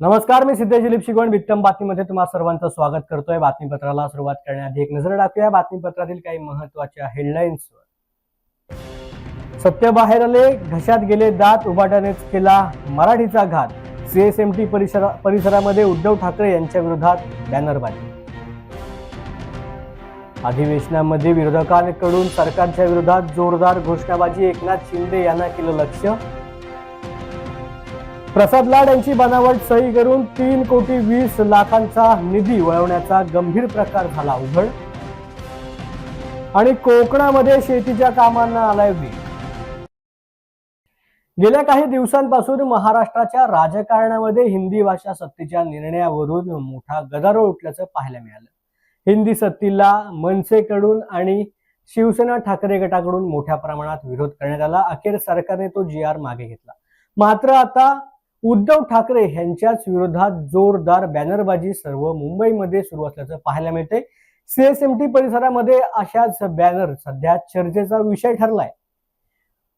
नमस्कार मी सिद्धेश दिलीप शिगवण वित्तम बातमीमध्ये तुम्हाला सर्वांचं स्वागत करतोय. बातमीपत्राला सुरुवात करण्याआधी एक नजर टाकूया. बातमीपत्रातील काही महत्त्वाच्या हेडलाईन्सवर सत्य बाहेर आले घशात गेले दात उभाट्यानेच केला मराठीचा घात. सीएसएमटी परिसरा परिसरामध्ये उद्धव ठाकरे यांच्या विरोधात बॅनरबाजी. अधिवेशनामध्ये विरोधकांकडून सरकारच्या विरोधात जोरदार घोषणाबाजी. एकनाथ शिंदे यांना केलं लक्ष्य. प्रसाद लाड यांची बनावट सही करून तीन कोटी वीस लाखांचा निधी वळवण्याचा गंभीर प्रकार झाला उघड. आणि कोकणामध्ये शेतीच्या कामांना आलाय वेग. गेल्या काही दिवसांपासून महाराष्ट्राच्या राजकारणामध्ये हिंदी भाषा सक्तीच्या निर्णयावरून मोठा गदारोळ उठल्याचं पाहायला मिळालं. हिंदी सक्तीला मनसेकडून आणि शिवसेना ठाकरे गटाकडून मोठ्या प्रमाणात विरोध करण्यात आला. अखेर सरकारने तो जी आर मागे घेतला. मात्र आता उद्धव ठाकरे यांच्याच विरोधात जोरदार बॅनरबाजी सर्व मुंबईमध्ये सुरू असल्याचं पाहायला मिळते सीएसएमटी परिसरामध्ये अशाच बॅनर सध्या चर्चेचा विषय ठरलाय.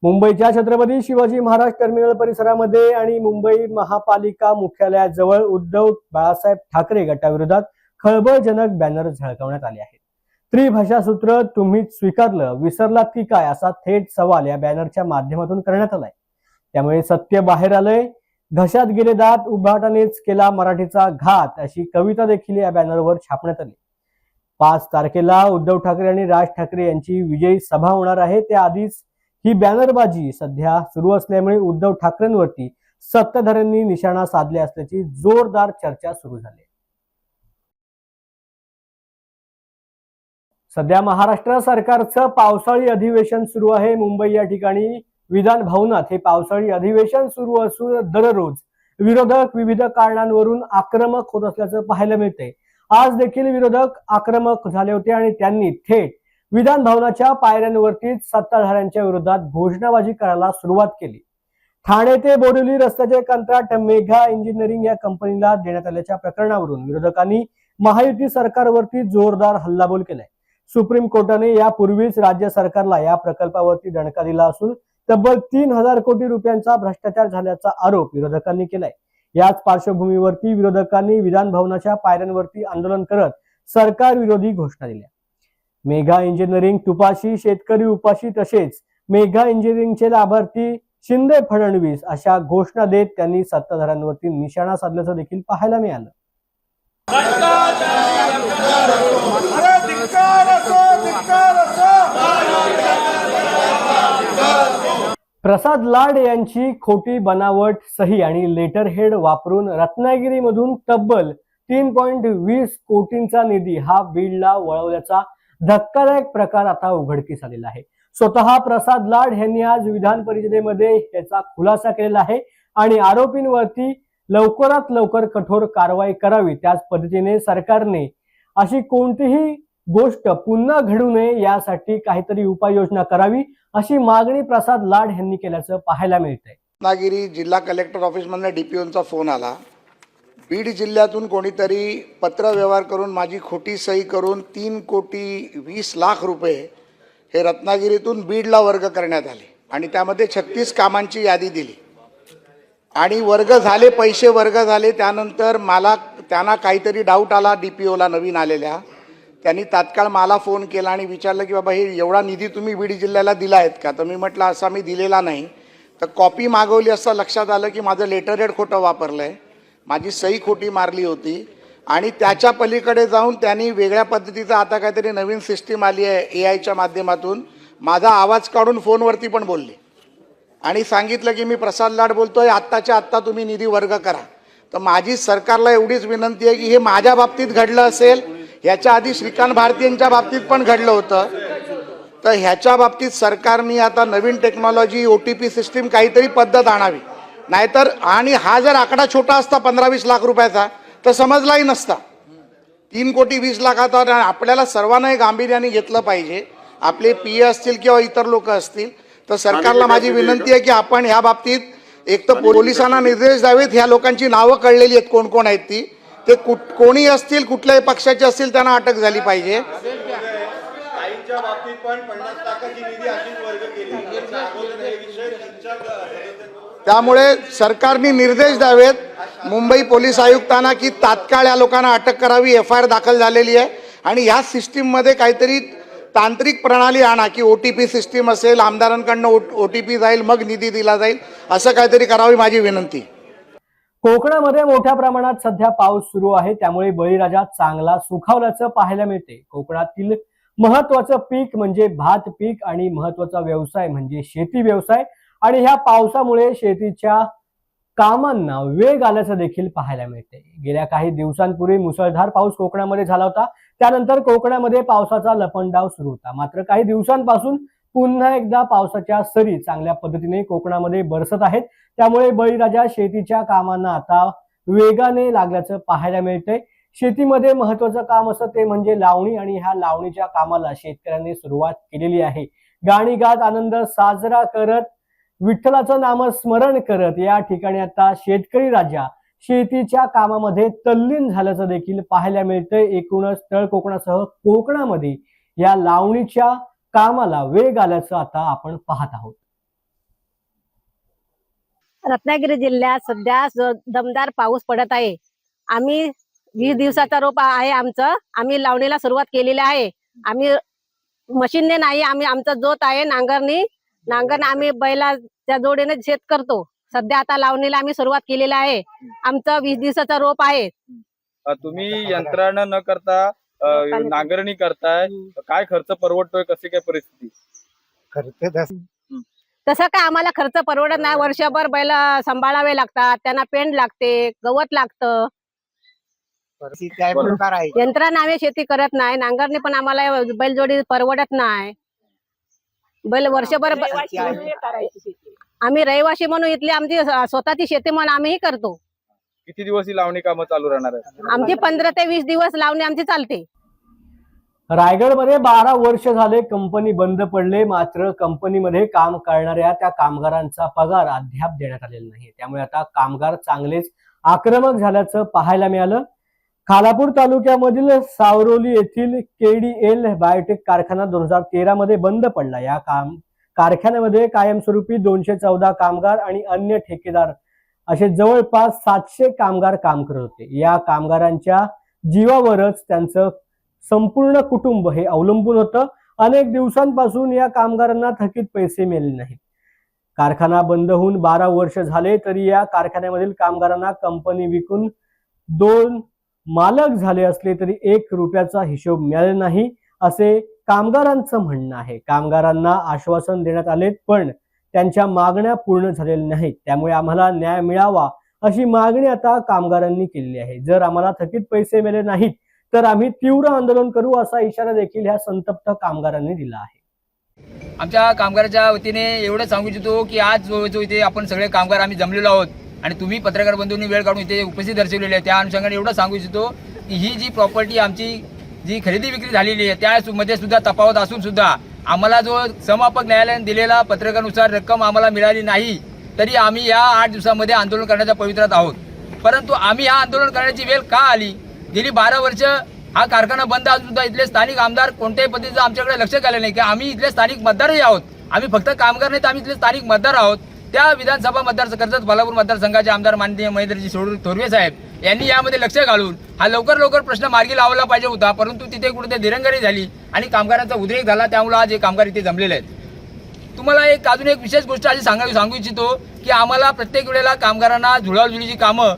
मुंबईच्या छत्रपती शिवाजी महाराज टर्मिनल परिसरामध्ये आणि मुंबई महापालिका मुख्यालयाजवळ उद्धव बाळासाहेब ठाकरे गटाविरोधात खळबळजनक बॅनर झळकवण्यात आले आहेत. त्रिभाषा सूत्र तुम्हीच स्वीकारलं विसरलात की काय असा थेट सवाल या बॅनरच्या माध्यमातून करण्यात आलाय. त्यामुळे सत्य बाहेर आलंय. घशात गेले दात उभाटानेच केला मराठीचा घात अशी कविता देखील या बॅनरवर छापण्यात आली. पाच तारखेला उद्धव ठाकरे आणि राज ठाकरे यांची विजयी सभा होणार आहे. त्याआधीच ही बॅनरबाजी सध्या सुरू असल्यामुळे उद्धव ठाकरेंवरती सत्ताधाऱ्यांनी निशाणा साधले असल्याची जोरदार चर्चा सुरू झाली. सध्या महाराष्ट्र सरकारचं पावसाळी अधिवेशन सुरू आहे. मुंबई या ठिकाणी विधान भवनात हे पावसाळी अधिवेशन सुरू असून दररोज विरोधक विविध कारणांवरून आक्रमक होत असल्याचं पाहायला मिळतंय. आज देखील विरोधक आक्रमक झाले होते आणि त्यांनी थेट विधान भवनाच्या पायऱ्यांवरतीच सत्ताधाऱ्यांच्या विरोधात घोषणाबाजी करायला सुरुवात केली. ठाणे ते बोरिवली रस्त्याचे कंत्राट मेघा इंजिनिअरिंग या कंपनीला देण्यात आल्याच्या प्रकरणावरून विरोधकांनी महायुती सरकारवरती जोरदार हल्लाबोल केलाय. सुप्रीम कोर्टाने यापूर्वीच राज्य सरकारला या प्रकल्पावरती दणका दिला असून तब्बल तीन हजार कोटी रुपयांचा भ्रष्टाचार झाल्याचा आरोप विरोधकांनी केलाय याच पार्श्वभूमीवरती विरोधकांनी विधान भवनाच्या पायऱ्यांवरती आंदोलन करत सरकार विरोधी घोषणा दिल्या मेघा इंजिनिअरिंग तुपाशी शेतकरी उपाशी तसेच मेघा इंजिनिअरिंगचे लाभार्थी शिंदे फडणवीस अशा घोषणा देत त्यांनी सत्ताधाऱ्यांवरती निशाणा साधल्याचं देखील पाहायला मिळालं धिक्कार प्रसाद लाड यांची खोटी बनावट सही आणि लेटर हेड वापरून रत्नागिरीमधून तब्बल तीन पॉईंट वीस कोटींचा निधी हा बीडला वळवल्याचा धक्कादायक प्रकार आता उघडकीस आलेला आहे. स्वतः प्रसाद लाड यांनी आज विधान परिषदेमध्ये याचा खुलासा केलेला आहे आणि आरोपींवरती लवकरात लवकर कठोर कारवाई करावी त्याच पद्धतीने सरकारने अशी कोणतीही गोष्ट पुन्हा घडू नये यासाठी काहीतरी उपाययोजना करावी अशी मागणी प्रसाद लाड यांनी केल्याचं पाहायला मिळतंय. रत्नागिरी जिल्हा कलेक्टर ऑफिसमधनं डी पी ओनचा फोन आला. बीड जिल्ह्यातून कोणीतरी पत्रव्यवहार करून माझी खोटी सही करून तीन कोटी वीस लाख रुपये हे रत्नागिरीतून बीडला वर्ग करण्यात आले आणि त्यामध्ये छत्तीस कामांची यादी दिली. आणि वर्ग झाले पैसे वर्ग झाले त्यानंतर मला त्यांना काहीतरी डाऊट आला डी पी ओला नवीन आलेल्या. त्यांनी तात्काळ मला फोन केला आणि विचारलं की बाबा हे एवढा निधी तुम्ही बीड जिल्ह्याला दिला आहेत का? तर मी म्हटलं असा मी दिलेला नाही. तर कॉपी मागवली असं लक्षात आलं की माझं लेटर हेड खोटं वापरलं आहे माझी सही खोटी मारली होती. आणि त्याच्या पलीकडे जाऊन त्यांनी वेगळ्या पद्धतीचं आता काहीतरी नवीन सिस्टीम आली आहे ए आयच्या माध्यमातून. माझा आवाज काढून फोनवरती पण बोलले. आणि सांगितलं की मी प्रसाद लाड बोलतोय. आत्ताच्या आत्ता तुम्ही निधी वर्ग करा. तर माझी सरकारला एवढीच विनंती आहे की हे माझ्या बाबतीत घडलं असेल ह्याच्या आधी श्रीकांत भारतीयांच्या बाबतीत पण घडलं होतं. तर ह्याच्या बाबतीत सरकारने आता नवीन technology O T P system काहीतरी पद्धत आणावी. नाहीतर आणि हा जर आकडा छोटा असता पंधरा वीस लाख रुपयाचा तर समजलाही नसता. तीन कोटी वीस लाखाचा आपल्याला सर्वांना हे गांभीर्याने घेतलं पाहिजे. आपले पी ए असतील किंवा इतर लोक असतील तर सरकारला माझी विनंती आहे की आपण ह्या बाबतीत एक तर पोलिसांना निर्देश द्यावेत. ह्या लोकांची नावं कळलेली आहेत. कोण कोण आहेत ती? ते कुठ कोणी असतील कुठल्याही पक्षाचे असतील त्यांना अटक झाली पाहिजे. त्यामुळे सरकारने निर्देश द्यावेत. मुंबई पोलीस आयुक्तांना की तात्काळ या लोकांना अटक करावी. एफ आय आर दाखल झालेली आहे. आणि ह्या सिस्टीममध्ये काहीतरी तांत्रिक प्रणाली आणा की ओ टी पी सिस्टीम असेल आमदारांकडनं ओ टी पी जाईल मग निधी दिला जाईल. असं काहीतरी करावी माझी विनंती. कोकणामध्ये मोठ्या प्रमाणात सध्या पाऊस सुरू आहे त्यामुळे बळीराजा चांगला सुखावल्याचं पाहायला मिळते. कोकणातील महत्वाचं पीक म्हणजे भात पीक आणि महत्त्वाचा व्यवसाय म्हणजे शेती व्यवसाय. आणि ह्या पावसामुळे शेतीच्या कामांना वेग आल्याचं देखील पाहायला मिळते. गेल्या काही दिवसांपूर्वी मुसळधार पाऊस कोकणामध्ये झाला होता. त्यानंतर कोकणामध्ये पावसाचा लपंडाव सुरू होता. मात्र काही दिवसांपासून पुन्हा एकदा पावसाच्या सरी चांगल्या पद्धतीने कोकणामध्ये बरसत आहेत. त्यामुळे बळीराजा शेतीच्या कामांना आता वेगाने लागल्याचं पाहायला मिळतंय. शेतीमध्ये महत्वाचं काम असं ते म्हणजे लावणी आणि ह्या लावणीच्या कामाला शेतकऱ्यांनी सुरुवात केलेली आहे. गाणी गात आनंद साजरा करत विठ्ठलाचं नामस्मरण करत या ठिकाणी आता शेतकरी राजा शेतीच्या कामामध्ये तल्लीन झाल्याचं देखील पाहायला मिळतंय. एकूणच तळ कोकणासह कोकणामध्ये या लावणीच्या कामाला वेग आल्याचं आता आपण पाहत आहोत. रत्नागिरी जिल्ह्यात सध्या दमदार पाऊस पडत आहे. आम्ही वीस दिवसाचा रोप आहे आमचं. आम्ही लावणीला सुरुवात केलेली आहे. आम्ही मशीनने नाही आम्ही आमचा जोत आहे नांगरणी. नांगरण आम्ही बैलाच्या जोडीने शेत करतो. सध्या आता लावणीला आम्ही सुरुवात केलेली आहे. आमचं वीस दिवसाचा रोप आहे. तुम्ही यंत्रणा न करता नांगरणी करताय. काय खर्च परवडतोय? कशी काय परिस्थिती? खर्च तस- काय आम्हाला खर्च परवडत नाही. वर्षभर बैल सांभाळावे लागतात. त्यांना पेंड लागते गवत लागतं. यंत्राने आम्ही शेती करत नाही. नांगरणी पण आम्हाला बैलजोडी परवडत नाही. बैल वर्षभर आम्ही रहिवाशी म्हणून इथली आमची स्वतःची शेती म्हणून आम्हीही करतो. किती दिवस ही लावणी कामं चालू राहणार आहेत? आमची पंधरा ते वीस दिवस लावणी आमची चालते. रायगडमध्ये बारा वर्ष झाले कंपनी बंद पडले मात्र कंपनीमध्ये काम करणाऱ्या त्या कामगारांचा पगार अद्याप देण्यात आलेला नाही. त्यामुळे आता कामगार चांगलेच आक्रमक झाल्याचं पाहायला मिळालं. खालापूर तालुक्यामधील सावरोली येथील केडीएल बायोटेक कारखाना दोन हजार तेरा मध्ये बंद पडला. या काम कारखान्यामध्ये कायमस्वरूपी दोनशे चौदा कामगार आणि अन्य ठेकेदार असे जवळपास सातशे कामगार काम करत होते. या कामगारांच्या जीवावरच त्यांचं संपूर्ण कुटुंब हे अवलंबून होतं. अनेक दिवसांपासून या कामगारांना थकीत पैसे मिळाले नाहीत. कारखाना बंद होऊन बारा वर्ष झाले तरी या कारखान्यामधील कामगारांना कंपनी विकून दोन मालक झाले असले तरी एक रुपयाचा हिशोब मिळाला नाही असे कामगारांचं म्हणणं आहे. कामगारांना आश्वासन देण्यात आले पण त्यांच्या मागण्या पूर्ण झालेल्या नाहीत. त्यामुळे आम्हाला न्याय मिळावा अशी मागणी आता कामगारांनी केलेली आहे. जर आम्हाला थकीत पैसे मिळाले नाहीत तर आम्ही तीव्र आंदोलन करू असा इशारा देखील ह्या संतप्त कामगारांनी दिला आहे. आमच्या कामगाराच्या वतीने एवढं सांगू इच्छितो की आज जो जो इथे आपण सगळे कामगार आम्ही जमलेलो आहोत आणि तुम्ही पत्रकार बंधूंनी वेळ काढून इथे उपस्थित दर्शवलेली आहे त्या अनुषंगाने एवढं सांगू इच्छितो की ही जी प्रॉपर्टी आमची जी खरेदी विक्री झालेली आहे त्यामध्ये सुद्धा तफावत असून सुद्धा आम्हाला जो समापक न्यायालयाने दिलेला पत्रकानुसार रक्कम आम्हाला मिळाली नाही तरी आम्ही या आठ दिवसामध्ये आंदोलन करण्याच्या पवित्रात आहोत. परंतु आम्ही हा आंदोलन करण्याची वेळ का आली? गेली बारा वर्ष हा कारखाना बंद असून सुद्धा इथले स्थानिक आमदार कोणत्याही पद्धतीचं आमच्याकडे लक्ष घाले नाही. की आम्ही इथले स्थानिक मतदारही आहोत. आम्ही फक्त कामगार नाही तर आम्ही इथले स्थानिक मतदार आहोत. त्या विधानसभा मतदार कर्जत बालापूर मतदारसंघाचे आमदार माननीय महेंद्रजी सोडून थोरवे साहेब यांनी यामध्ये लक्ष घालून हा लवकर लवकर प्रश्न मार्गी लावला पाहिजे होता परंतु तिथे कुठे दिरंगारी झाली आणि कामगारांचा उद्रेक झाला त्यामुळे आज हे कामगार इथे जमलेले आहेत. तुम्हाला एक अजून एक विशेष गोष्ट अशी सांगावी सांगू इच्छितो की आम्हाला प्रत्येक वेळेला कामगारांना झुळावझुळीची कामं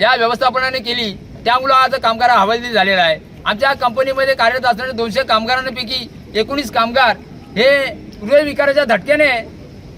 या व्यवस्थापनाने केली त्यामुळं आज कामगार हवालदिल झालेला आहे. आमच्या कंपनीमध्ये कार्यरत असणारे दोनशे कामगारांपैकी एकोणीस कामगार हे हृदयविकाराच्या धटक्याने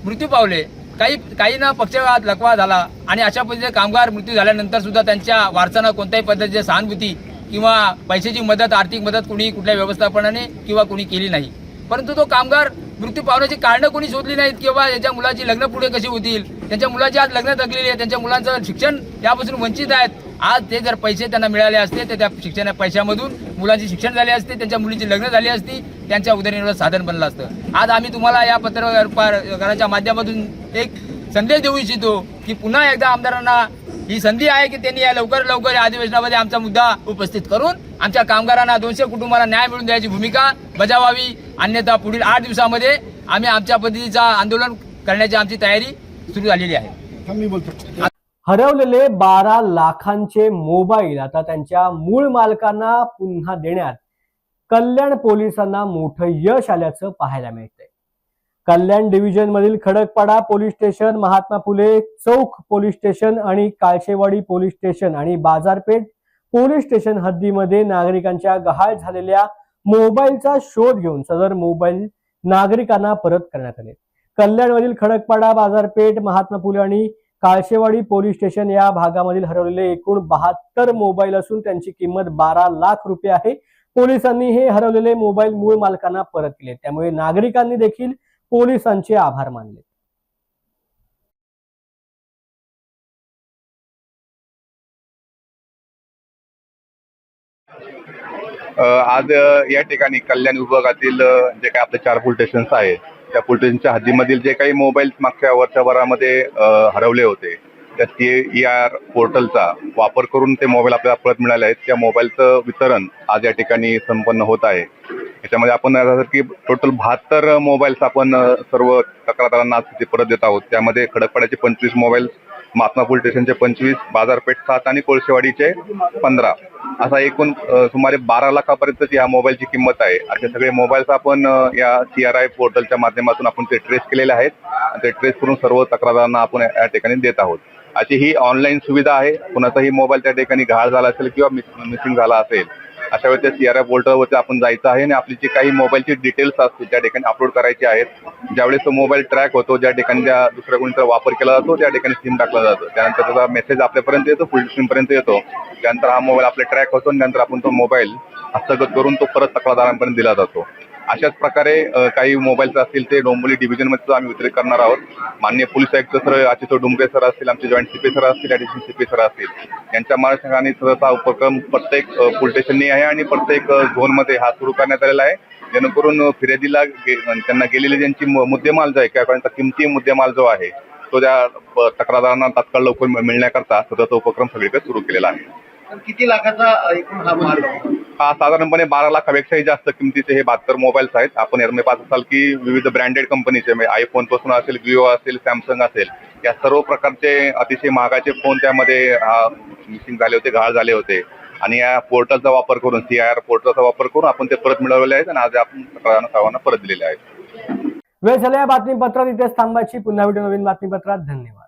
मृत्यू पावले. काही काहींना पक्षवात लकवा झाला आणि अशा पद्धतीचे कामगार मृत्यू झाल्यानंतर सुद्धा त्यांच्या वारसांना कोणत्याही पद्धतीची सहानुभूती किंवा पैशाची मदत आर्थिक मदत कुणी कुठल्या व्यवस्थापनाने किंवा कुणी केली नाही. परंतु तो कामगार मृत्यू पावण्याची कारणं कोणी शोधली नाहीत किंवा याच्या मुलाची लग्न पुढे कशी होतील त्यांच्या मुलाची आज लग्न जगलेली आहे त्यांच्या मुलांचं शिक्षण यापासून वंचित आहेत आज ते जर पैसे त्यांना मिळाले असते तर त्या शिक्षणा पैशामधून मुलांचे शिक्षण झाले असते त्यांच्या मुलीची लग्न झाली असती त्यांच्या उदरनिर्वाह साधन बनलं असतं. आज आम्ही तुम्हाला या पत्रकाराच्या माध्यमातून एक संदेश देऊ इच्छितो की पुन्हा एकदा आमदारांना ही संधी आहे की त्यांनी या लवकर लवकर या अधिवेशनामध्ये आमचा मुद्दा उपस्थित करून आमच्या कामगारांना दोनशे कुटुंबाला न्याय मिळवून द्यायची भूमिका बजावावी. अन्यथा पुढील आठ दिवसामध्ये आम्ही आमच्या पद्धतीचा आंदोलन करण्याची आमची तयारी सुरू झालेली आहे. हरवलेले बारा लाखांचे मोबाईल आता त्यांच्या मूळ मालकांना पुन्हा देण्यात कल्याण पोलिसांना मोठं यश आल्याचं पाहायला मिळतंय. कल्याण डिव्हिजन मधील Khadakpada police station Mahatma Phule Chowk police station आणि काळशेवाडी पोलीस स्टेशन आणि बाजारपेठ पोलीस स्टेशन हद्दीमध्ये नागरिकांच्या गहाळ झालेल्या मोबाईलचा शोध घेऊन सदर मोबाईल नागरिकांना परत करण्यात आले. कल्याणमधील खडकपाडा बाजारपेठ महात्मा फुले आणि काळशेवाडी पोलीस स्टेशन या भागामधील हरवलेले एकूण बहात्तर मोबाईल असून त्यांची किंमत बारा लाख रुपये आहे. पोलिसांनी हे हरवलेले मोबाईल मूळ मालकांना परत केले. त्यामुळे नागरिकांनी देखील पोलिसांचे आभार मानले. आज या ठिकाणी कल्याण विभागातील जे काही आपले चार पोलीस स्टेशन्स आहेत त्या पोलीस स्टेशनच्या हद्दीमधील जे काही मोबाईल मागच्या वर्षभरामध्ये हरवले होते त्या सी आर पोर्टलचा वापर करून ते मोबाईल आपल्याला परत मिळाले आहेत. त्या मोबाईलचं वितरण आज या ठिकाणी संपन्न होत आहे. त्याच्यामध्ये आपण की टोटल बहात्तर मोबाईल्स आपण सर्व तक्रारदारांना आज तिथे परत देत आहोत. त्यामध्ये खडकपाड्याचे पंचवीस मोबाईल महात्मा स्टेशनचे पंचवीस बाजारपेठ सात आणि कोळशेवाडीचे पंधरा. असा एकूण सुमारे बारा लाखापर्यंतची ह्या मोबाईलची किंमत आहे. असे सगळे मोबाईल्स आपण या सी आर आय पोर्टलच्या माध्यमातून आपण ते ट्रेस केलेले आहेत. आणि ते ट्रेस करून सर्व तक्रारदारांना आपण या ठिकाणी देत आहोत. अशी ही ऑनलाईन सुविधा आहे. कुणाचाही मोबाईल त्या ठिकाणी घाळ झाला असेल किंवा मिसिंग झाला असेल अशा वेळेस त्या सी पोर्टलवरती आपण जायचं आहे आणि आपली जी काही मोबाईलची डिटेल्स असतील त्या ठिकाणी अपलोड करायचे आहेत. ज्यावेळेस तो मोबाईल ट्रॅक होतो ज्या ठिकाणी ज्या दुसऱ्या कोणीचा वापर केला जातो त्या ठिकाणी सिम टाकला जातो. त्यानंतर त्याचा मेसेज आपल्यापर्यंत येतो फुल पर्यंत येतो. त्यानंतर हा मोबाईल आपला ट्रॅक होतो आणि नंतर आपण तो मोबाईल हस्तगत करून तो परत तक्रारदारांपर्यंत दिला जातो. अशाच प्रकारे काही मोबाईल्स असतील ते डोंबिवली डिव्हिजनमध्ये सुद्धा आम्ही वितरित करणार आहोत. माननीय पोलीस आयुक्त सर आचितो डुंबरे सर असतील आमचे जॉईंट सीपी सर असतील ॲडिशनल सीपी सर असतील. यांच्या मार्गदर्शनाने सहसा उपक्रम प्रत्येक पोलीस स्टेशननी आहे आणि प्रत्येक झोनमध्ये हा सुरू करण्यात आलेला आहे. जेणेकरून फिर्यादीला गे- त्यांना गेलेली ज्यांची मुद्देमाल जो आहे किंवा त्यांचा किमती मुद्देमाल जो आहे तो त्या तक्रारदारांना तात्काळ लवकर मिळण्याकरता सतत तो उपक्रम सगळीकडे सुरू केलेला आहे. किती लाखाचा एकूण हा माल आहे? हा साधारणपणे बारा लाखापेक्षाही जास्त किमतीचे हे बहात्तर मोबाईल्स आहेत. आपण यामध्ये पाहत असाल की विविध ब्रँडेड कंपनीचे म्हणजे आयफोनपासून असेल विवो असेल सॅमसंग असेल या सर्व प्रकारचे अतिशय महागाचे फोन त्यामध्ये मिसिंग झाले होते घाळ झाले होते. आणि या पोर्टलचा वापर करून सी आय आर पोर्टलचा वापर करून आपण ते परत मिळवले आहेत आणि आज आपण सर्वांना परत दिलेले आहेत. वेळ झाल्या या बातमीपत्रात. इथेच थांबायची. पुन्हा व्हिडिओ नवीन बातमीपत्रात. धन्यवाद.